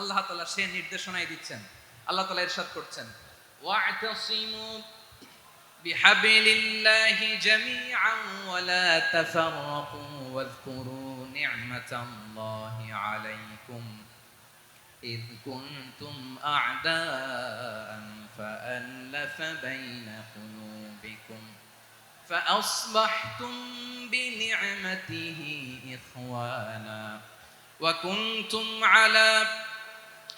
আল্লাহ তাআলা সে নির্দেশনাই দিচ্ছেন আল্লাহ তাআলা ইরশাদ করছেন ওয়া'তাসিমু বিহাবিলিল্লাহি জামিআন ওয়া লা তাফাররাকু ওয়াযকুরু নি'মাতাল্লাহি আলাইকুম إذ كنتم أعداء فألف بين قلوبكم فأصبحتم بنعمته إخوانا وكنتم على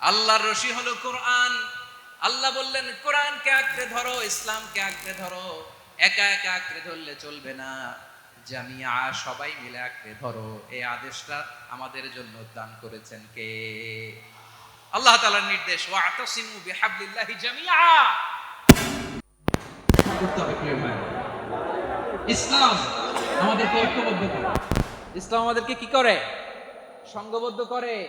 আল্লাহর রশি হলো কোরআন। আল্লাহ বললেন, কোরআনকে আঁকড়ে ধরো, ইসলামকে আঁকড়ে ধরো। একা একা আঁকড়ে ধরলে চলবে না। জামিয়া সবাই মিলে আঁকড়ে ধরো। এই আদেশটা আমাদের জন্য দান করেছেন কে? আল্লাহ তাআলার নির্দেশ, ওয়াতাসিমু বিহাবলিল্লাহি জামিয়া। ইসলাম আমাদেরকে ঐক্যবদ্ধ করে। ইসলাম আমাদেরকে কি করে? সংঘবদ্ধ করে।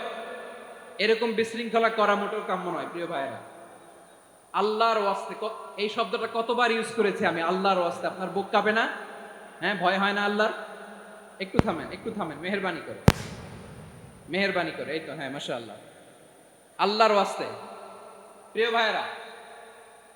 এরকম বিশৃঙ্খলা করা মোটেও কাম্য নয়, প্রিয় ভাইয়েরা। আল্লাহর ওয়াস্তে এই শব্দটা কতবার ইউজ করেছি আমি, আল্লাহর ওয়াস্তে। আপনার বুক কাঁপে না? হ্যাঁ ভয় হয় না আল্লাহর? একটু থামেন একটু থামেন, মেহরবানি করে। মেহরবানি করে, এই তো হ্যাঁ মাসা আল্লাহ আল্লাহর ওয়াস্তে। প্রিয় ভাইয়েরা